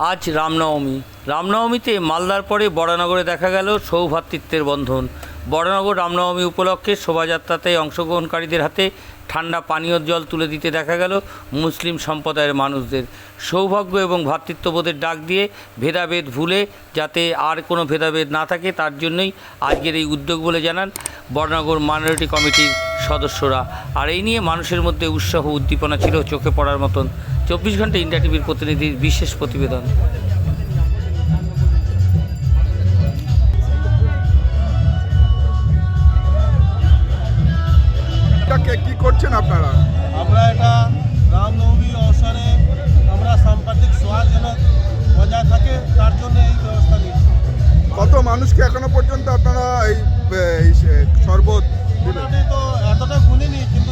আজ রামনবমী। রামনবমীতে মালদার পরে বরানগরে দেখা গেল সৌভ্রাতৃত্বের বন্ধন। বরানগর রামনবমী উপলক্ষে শোভাযাত্রাতে অংশগ্রহণকারীদের হাতে ঠান্ডা পানীয় জল তুলে দিতে দেখা গেল মুসলিম সম্প্রদায়ের মানুষদের। সৌভাগ্য এবং ভ্রাতৃত্ববোধের ডাক দিয়ে ভেদাভেদ ভুলে যাতে আর কোনো ভেদাভেদ না থাকে, তার জন্যই আজকের এই উদ্যোগ বলে জানান বরানগর মাইনরিটি কমিটির সদস্যরা। আর এই নিয়ে মানুষের মধ্যে উৎসাহ উদ্দীপনা ছিল চোখে পড়ার মতন। চব্বিশ ঘণ্টা ইন্ডিয়া টিভির প্রতিনিধির বিশেষ প্রতিবেদন। কি করছেন আপনারা? আমরা এটা রামনবমী অবসরে আমরা সাম্প্রতিক সোয়াল যেন বজায় থাকে তার জন্য এই ব্যবস্থা নিচ্ছি। কত মানুষকে এখনও পর্যন্ত আপনারা এই শরবত তো এতটা গুনিনি কিন্তু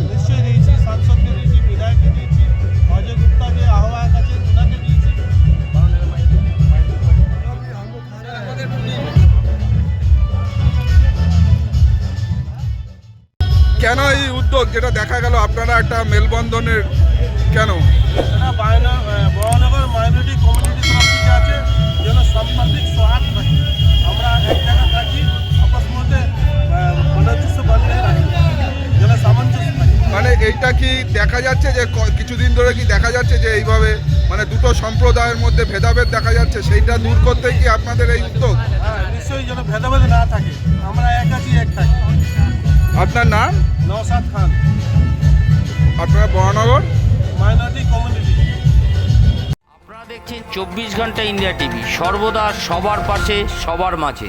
সাংসদকে দিলেন নিশ্চয়ই দিয়েছি সাংসদকে দিয়েছি বিধায়ককে দিয়েছি অজয় গুপ্তাকে আহ্বায়ক আছে ওনাকে দিয়েছি। কেন এই উদ্যোগ যেটা দেখা গেল আপনারা একটা মেলবন্ধনের কেন? বায়না- এইটা কি দেখা যাচ্ছে যে ক- কিছুদিন ধরে কি দেখা যাচ্ছে যে এইভাবে মানে দুটো সম্প্রদায়ের মধ্যে ভেদাভেদ দেখা যাচ্ছে? সেইটা দূর করতে কি আপনাদের এই উদ্যোগ? হ্যাঁ নিশ্চয়ই যেন ভেদাভেদ না থাকে। আমরা এক আছি এক থাকি। আপনার নাম? নওসাদ খান। আপনারা বরানগর মাইনরিটি কমিউনিটি। আপনারা দেখছেন চব্বিশ ঘণ্টা ইন্ডিয়া টিভি। সর্বদা সবার পাশে সবার মাঝে।